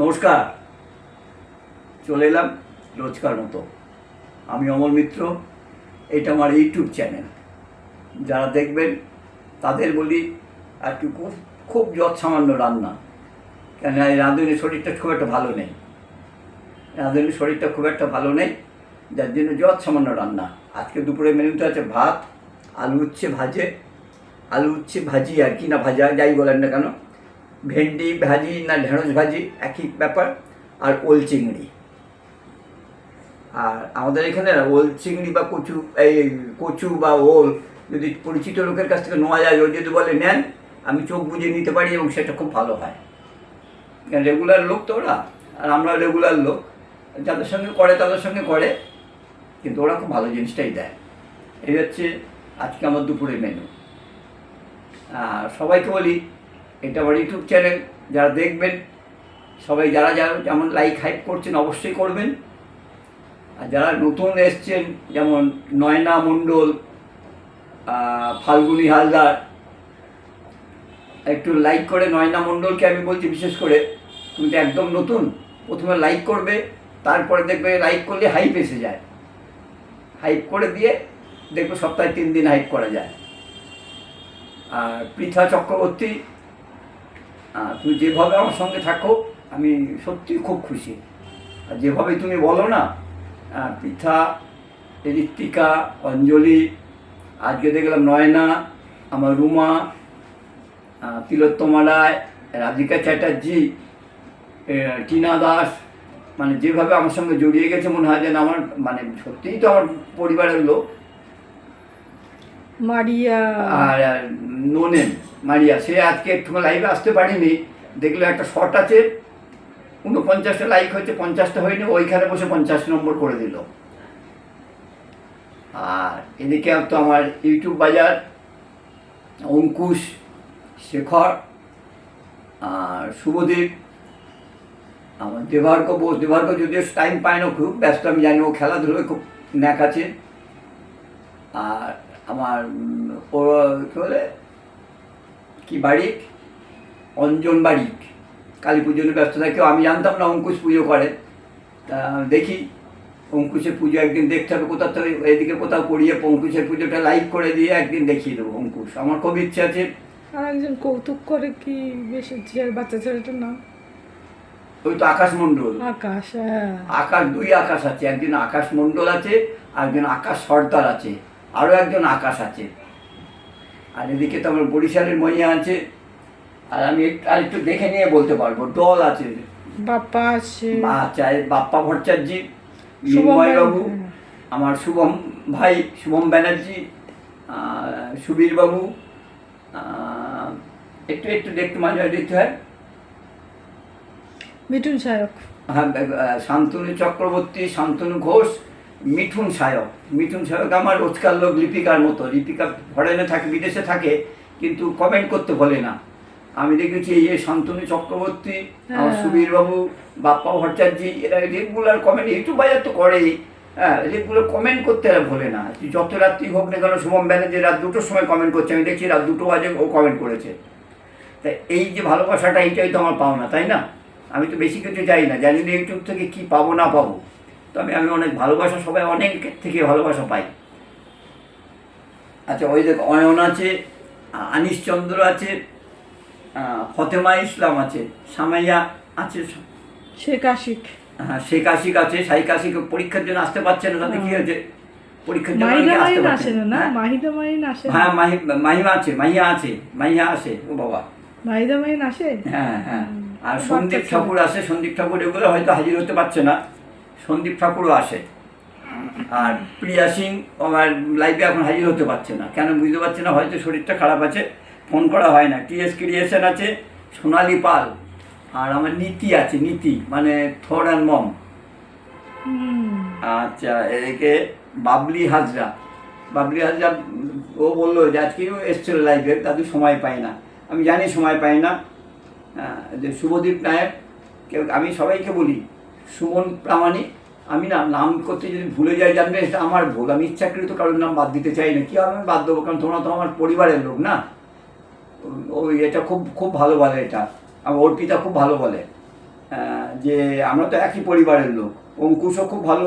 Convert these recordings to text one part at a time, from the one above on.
নমস্কার। চলে এলাম রোজকার মতো। আমি অমল মিত্র, এটা আমার ইউটিউব চ্যানেল। যারা দেখবেন, তাদের বলি আর একটু খুব খুব যৎ সামান্য রান্না। কেন এই রাঁধুনির শরীরটা খুব একটা ভালো নেই। রাঁধুনির শরীরটা খুব একটা ভালো নেই, যার জন্য যৎ সামান্য রান্না। আজকে দুপুরে মেনুতে আছে ভাত, আলু উচ্ছে ভাজে। আলু উচ্ছে ভাজি আর কি না ভাজা, যাই বলেন না কেন। ভেন্ডি, ভাজি না ঢেঁড়স ভাজি, একই ব্যাপার। আর ওল চিংড়ি। আর আমাদের এখানে ওল চিংড়ি বা কচু, এই কচু বা ওল যদি পরিচিত লোকের কাছ থেকে নেওয়া যায় ও যদি বলে, নেন, আমি চোখ বুঝে নিতে পারি এবং সেটা খুব ভালো হয়। রেগুলার লোক তো ওরা, আর আমরা রেগুলার লোক। যাদের সঙ্গে করে, তাদের সঙ্গে করে, কিন্তু ওরা খুব ভালো জিনিসটাই দেয়। এই হচ্ছে আজকে আমার দুপুরের মেনু সবাইকে বলি এটা আমার ইউটিউব চ্যানেল যারা দেখবেন, সবাই যারা যারা যেমন লাইক হাইপ করছেন, অবশ্যই করবেন। আর যারা নতুন এসছেন, যেমন নয়না মণ্ডল ফাল্গুনী হালদার, একটু লাইক করে নয়না মণ্ডলকে আমি বলছি, বিশেষ করে তুমি তো একদম নতুন, প্রথমে লাইক করবে, তারপরে দেখবে লাইক করলে হাইপ এসে যায়। হাইপ করে দিয়ে দেখবে সপ্তাহে তিন দিন হাইপ করা যায়। আর পৃথা চক্রবর্তী তুমি যেভাবে আমার সঙ্গে থাকো আমি সত্যি খুব খুশি। আর যেভাবে তুমি বলো না পৃথা ঋত্বিকা অঞ্জলি আজকে দেখলাম নয়না আমার রুমা তিলোত্তমা রায় রাধিকা চ্যাটার্জি টিনা দাস মানে যেভাবে আমার সঙ্গে জড়িয়ে গেছে মনে হয় যেন আমার মানে সত্যিই তো আমার পরিবারের লোক। মারিয়া। আর নোনেন। মারিয়া। সে আজকে একটু লাইভে আসতে পারিনি। দেখল একটা শর্ট আছে। উনপঞ্চাশটা লাইক হয়েছে, পঞ্চাশটা হয়নি। ওইখানে বসে পঞ্চাশ নম্বর করে দিল। আর এদিকে তো আমার ইউটিউব বাজার, অঙ্কুশ শেখর, আর শুভদীপ, আমার দেবার্ক বোস। দেবার্ক যদিও টাইম পায় না, খুব ব্যস্ত, আমি জানি ও খেলাধুলোয় খুব ন্যাক আছে। আর আমার ও, কী বলে? কি বাড়িক অঞ্জন বাড়িক কালী পুজোর ব্যস্ত থাকে। আমি জানতাম না অঙ্কুশ পুজো করে। তা দেখি অঙ্কুশের পুজো একদিন দেখতে হবে কোথাও থেকে এদিকে কোথাও করিয়ে অঙ্কুশের পুজোটা লাইভ করে দিয়ে একদিন দেখিয়ে দেবো অঙ্কুশ। আমার খুব ইচ্ছে আছে। আর একজন কৌতুক করে কি বেশ বাচ্চা ছেলেটার নাম? ওই তো আকাশ মণ্ডল। আকাশ হ্যাঁ। আকাশ দুই আকাশ আছে। একজন আকাশ মণ্ডল আছে আর একজন আকাশ সর্দার আছে। আরও একজন আকাশ আছে। আর এদিকে তো আমার বরিশালের মহিয়া আছে। আর আমি আর একটু দেখে নিয়ে বলতে পারব দল আছে। বাপ্পা আছে। বাপ্পা ভট্টাচার্য বাবু। আমার শুভম ভাই শুভম ব্যানার্জি সুবীর বাবু একটু একটু দেখতে মাঝে দেখতে হয়। মিঠুন সায়ক হ্যাঁ শান্তনু চক্রবর্তী শান্তনু ঘোষ মিঠুন সায়ক মিঠুন সায়ক আমার রোজকার লোক লিপিকার মতো। লিপিকা ফরেনে থাকে বিদেশে থাকে কিন্তু কমেন্ট করতে বলে না। আমি দেখেছি এই যে শান্তনু চক্রবর্তী হ্যাঁ। বাপ্পা ভট্টাচার্য এরা রেগুলার কমেন্ট ইউটিউব বাজার তো করেই। হ্যাঁ রেগুলার কমেন্ট করতে এরা ভোলে না। যত রাত্রি হোক না কেন শুভম ব্যানার্জি রাত দুটোর সময় কমেন্ট করছে। আমি দেখছি রাত দুটো বাজে ও কমেন্ট করেছে। তা এই যে ভালোবাসাটা এইটাই তো আমার পাওনা তাই না? আমি তো বেশি কিছু চাই না। জানি না ইউটিউব থেকে কি পাবো না পাবো। তবে আমি অনেক ভালোবাসা সবাই অনেকের থেকে ভালোবাসা পাই আচ্ছা ওই দেখ অয়ন আছে আ- আনিস চন্দ্র আছে ফতেমা ইসলাম আছে সামাইয়া আছে শেখ আশিক হ্যাঁ শেখ আশিক আছে শাইক আশিক পরীক্ষার জন্য আসতে পারছে না তাতে কি হয়েছে? পরীক্ষার জন্য আসতে পারছে না? না হ্যাঁ? মাহিদা মাহিন আসে হ্যাঁ মাহি মাহিমা আছে মাহিয়া আছে মাহিয়া আসে ও বাবা। মাহিদা মাহিন আসে? হ্যাঁ হ্যাঁ। আর সন্দীপ ঠাকুর আসে সন্দীপ ঠাকুর এগুলো হয়তো হাজির হতে পারছে না। সন্দীপ ঠাকুরও আসে। আর প্রিয়া সিং আমার লাইভে এখন হাজির হতে পারছে না। কেন বুঝতে পারছে না হয়তো শরীরটা খারাপ আছে ফোন করা হয় না। টিএস ক্রিয়েশন আছে সোনালি পাল আর আমার নীতি আছে নীতি মানে থর অ্যান্ড মম। আচ্ছা এদিকে বাবলি হাজরা। বাবলি হাজরা ও বলল যে আজকেও এসছিল লাইভে তাদের সময় পায় না। আমি জানি সময় পাই না। যে শুভদীপ নায়ক কেউ আমি সবাইকে বলি সুমন প্রামাণিক, আমি না নাম করতে যদি ভুলে যাই জানবে এটা আমার ভুল। আমি ইচ্ছাকৃত কারোর নাম বাদ দিতে চাই না। কীভাবে আমি বাদ দেবো? কারণ তোমরা তো আমার পরিবারের লোক না? ওই এটা খুব খুব ভালো বলে এটা। আমার অর্পিতা খুব ভালো বলে যে আমরা তো একই পরিবারের লোক। অঙ্কুশও খুব ভালো,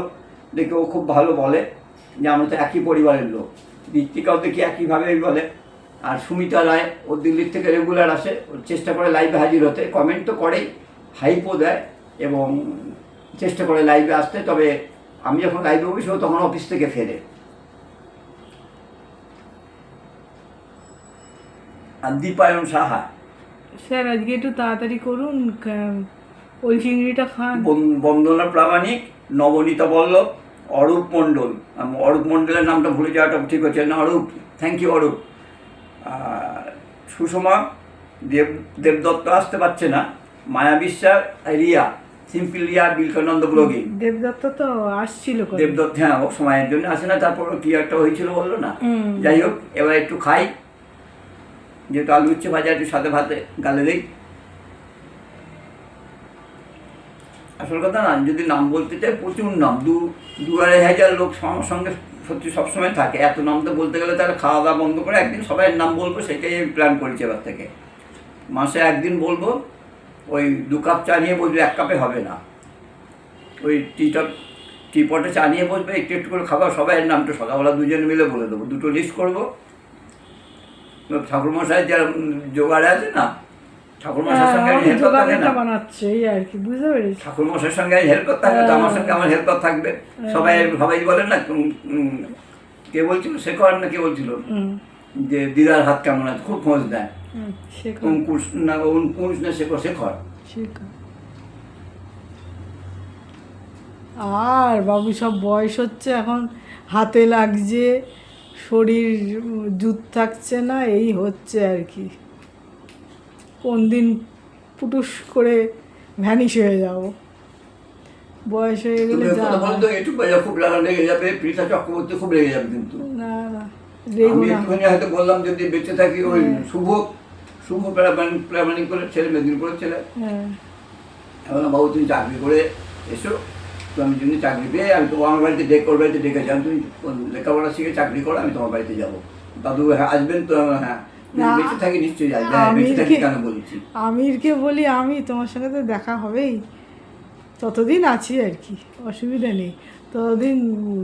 দেখে ও খুব ভালো বলে যে আমরা তো একই পরিবারের লোক। ঋত্বিকাও দেখি একইভাবেই বলে। আর সুমিতা রায়, ও দিল্লির থেকে রেগুলার আসে। চেষ্টা করে লাইভে হাজির হতে। কমেন্ট তো করেই হাইপও দেয় এবং চেষ্টা করে লাইভে আসতে তবে আমি যখন লাইভে বসি তখন অফিস থেকে ফেরে। আর দীপায়ন সাহা। স্যার আজকে একটু তাড়াতাড়ি করুন ওই চিংড়িটা খান। বন- বন্দনা প্রামাণিক নবনীতা বল্লভ অরূপ মণ্ডল। অরূপ মণ্ডলের নামটা ভুলে যাওয়াটা ঠিক হচ্ছে না। Arup thank you Arup. Sushma Deb Debdutta আসতে পারছে না। মায়া বিশ্বাস রিয়া। বিলকানন্দ ব্লগিং দেবদত্ত তো আসছিল দেবদত্ত হ্যাঁ ও সময়ের জন্য আসে না তারপর কি একটা হয়েছিল বলল না? যাই হোক এবার একটু খাই। যেহেতু আলু উচ্ছে ভাজা একটু সাথে ভাতে গালে দিই। আসল কথা না যদি নাম বলতে চাই প্রচুর নাম। দু দু আড়াই হাজার লোক আমার সঙ্গে সত্যি সবসময় থাকে। এত নাম তো বলতে গেলে তাহলে খাওয়া দাওয়া বন্ধ করে একদিন সবাই নাম বলব সেটাই আমি প্ল্যান করেছি এবার থেকে। মাসে একদিন বলব ওই দু কাপ চা নিয়ে বসবে এক কাপে হবে না। ওই টিটপ টিপটে চা নিয়ে বসবে একটু একটু করে খাবার সবাই নামটা সকালবেলা দুজনে মিলে বলে দেবো। দুটো লিস্ট করব। ঠাকুরমশাই যারা জোগাড়ে আছে না ঠাকুরমশাইয়ের হ্যাঁ, সঙ্গে আমাকে হেল্প থাকে না। বানাচ্ছে এই আর কি বুঝতে পেরেছি। ঠাকুরমশাইয়ের সঙ্গে হেল্পার থাকবে তো আমার সঙ্গে আমার হেল্পার থাকবে। সবাই সবাই বলেন না কে বলছিল? শেখর না কে বলছিল? যে দিদার হাত কেমন আছে খুব খোঁজ দেয় শেখর। আর বাবু সব বয়স হচ্ছে এখন হাতে লাগছে শরীর জুত থাকছে না এই হচ্ছে আর কি। কোন দিন পুটুস করে ভ্যানিশ হয়ে যাব। বয়স হয়ে গেলে হয়। খুব লাগা লেগে যাবে পৃথা চক্রবর্তী খুব লেগে যাবে কিন্তু। না না আমি একটুখানি হয়তো বললাম যদি বেঁচে থাকি ওই হ্যাঁ। শুভ শুভ প্রামাণিক করে ছেলে মেদিনীপুরের ছেলে। হ্যাঁ। এখন বাবু তুমি চাকরি করে এসো তো আমি যদি চাকরি পেয়ে আমি তো আমার বাড়িতে ডেকে ওর বাড়িতে ডেকে যান তুমি লেখাপড়া শিখে চাকরি করো আমি তোমার বাড়িতে যাব। দাদু হ্যাঁ আসবেন তো হ্যাঁ বেঁচে থাকি নিশ্চয়ই আসবে হ্যাঁ, বেঁচে থাকি কেন বলেছি? আমিরকে বলি আমি তোমার সঙ্গে তো দেখা হবেই। ততদিন আছি আর কি অসুবিধা নেই। ততদিন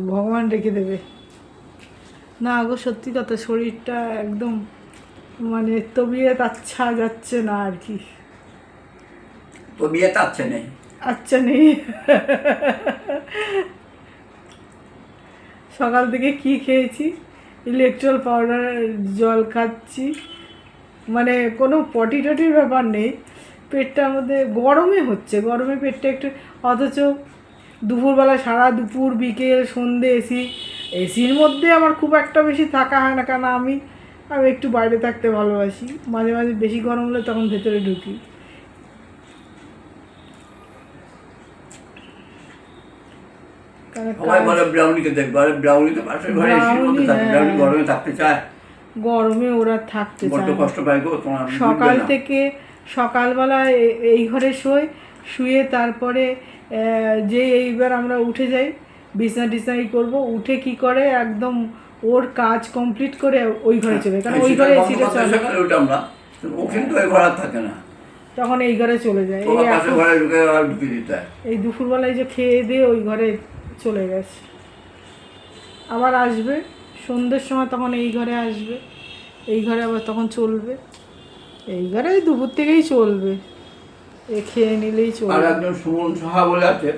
ভগবান রেখে দেবে। না গো সত্যি কথা শরীরটা একদম মানে তবিয়ে আচ্ছা যাচ্ছে না আর কি। তো বিয়ে তাচ্ছে নেই। আচ্ছা নেই। সকাল থেকে কি খেয়েছি? ইলেকট্রল পাউডার জল খাচ্ছি। মানে কোনো পটি টটির ব্যাপার নেই। পেটটার মধ্যে গরমে হচ্ছে গরমে পেটটা একটু অথচ দুপুরবেলা সারা দুপুর বিকেল সন্ধে এসি এসির মধ্যে আমার খুব একটা বেশি থাকা হয় না কারণ আমি আমি একটু বাইরে থাকতে ভালোবাসি। মাঝে মাঝে বেশি গরম হলে তখন ভেতরে ঢুকি। হ্যাঁ। গরমে ওরা থাকতে। কষ্ট পায় গো সকাল থেকে সকালবেলা এই ঘরে শোয় শুয়ে তারপরে যে এইবার আমরা উঠে যাই বিছনা টিছনা করব উঠে কি করে একদম ওর কাজ কমপ্লিট করে ওই ঘরে চলে কারণ ওই ঘরে করতে চলে উঠলাম না ও কিন্তু ওই ঘর থাকে না। তখন এই ঘরে চলে যায়। এই এখন ঘরে ঢুকে আর ঢুকে দিতে। হয় এই দুপুরবেলায় যে খেয়ে দিয়ে ওই ঘরে চলে গেছে। আবার আসবে। সন্ধ্যের সময় তখন এই ঘরে আসবে। এই ঘরে আবার তখন চলবে। এই ঘরে দুপুর থেকেই চলবে। এ খেয়ে নিলেই চলবে। আর একজন সুমন সাহা বলে আছে।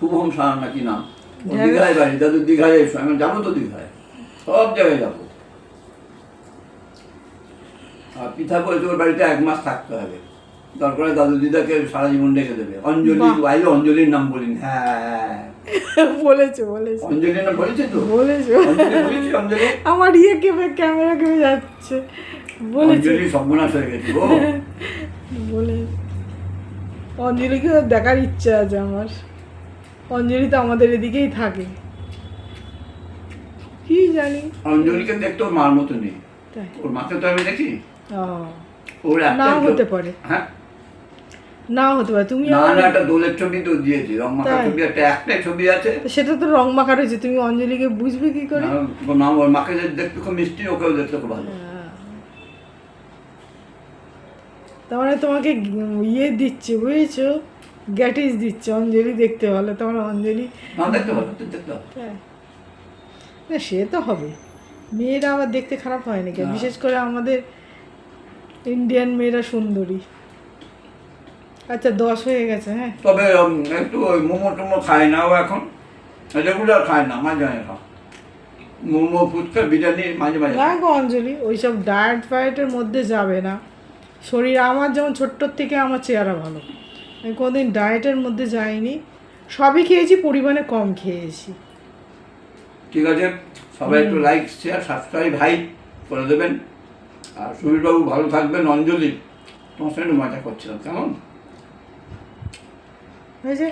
শুভম সাহা নাকি নাম। দীঘায় বাড়ি দাদু দীঘায় এসো আমি যাব তো দীঘায়। সব জায়গায় যাব। আর পিঠা ওর বাড়িতে এক মাস থাকতে হবে। তারপরে দাদু দিদাকে সারা জীবন রেখে দেবে। অঞ্জলি বাইরে অঞ্জলির নাম বলিনি। হ্যাঁ বলেছে বলেছে। অঞ্জলির নাম বলেছে তো? বলেছে। অঞ্জলি বলেছি অঞ্জলি? আমার ইয়ে ক্যামেরা যাচ্ছে। বলেছে। অঞ্জলি সর্বনাশ হয়ে গেছে বলে অঞ্জলিকে দেখার ইচ্ছা আছে আমার। অঞ্জলি তো আমাদের এদিকেই থাকে। কি জানি? অঞ্জলিকে দেখতে ওর মার মতো নেই। ওর মাকে তো আমি দেখি। ওর একটা হতে পারে। হ্যাঁ। নাও হতে পারে। তুমি না না একটা দোলের ছবি তো দিয়েছি রং মাখা ছবি একটা একটাই ছবি আছে। সেটা তো রং মাখা রয়েছে তুমি অঞ্জলিকে বুঝবে কি করে? না, ওর মাকে দেখতে খুব মিষ্টি ওকেও দেখতে খুব ভালো। হ্যাঁ। তার মানে তোমাকে ইয়ে দিচ্ছে বুঝেছ? গ্যাটিস দিচ্ছে অঞ্জলি দেখতে ভালো তোমার অঞ্জলি না হ্যাঁ। না সে তো হবে। মেয়েরা আবার দেখতে খারাপ হয় নাকি? বিশেষ করে আমাদের ইন্ডিয়ান মেয়েরা সুন্দরী। আচ্ছা দশ হয়ে গেছে হ্যাঁ। তবে একটু ওই মোমো টোমো খায় না ও এখন। রেগুলার খায় না মাঝে মাঝে মোমো ফুচকা বিরিয়ানি মাঝে মাঝে না। গো অঞ্জলি ওইসব ডায়েট ফায়েটের মধ্যে যাবে না। শরীর আমার যেমন ছোট্টর থেকে আমার চেহারা ভালো। আমি কোনোদিন ডায়েটের মধ্যে যাইনি। সবই খেয়েছি পরিমাণে কম খেয়েছি। ঠিক আছে সবাই একটু লাইক শেয়ার সাবস্ক্রাইব হাই করে দেবেন। আর সুবীরবাবু ভালো থাকবেন অঞ্জলি। তোমার সঙ্গে মজা করছিলাম কেমন? হয়েছে?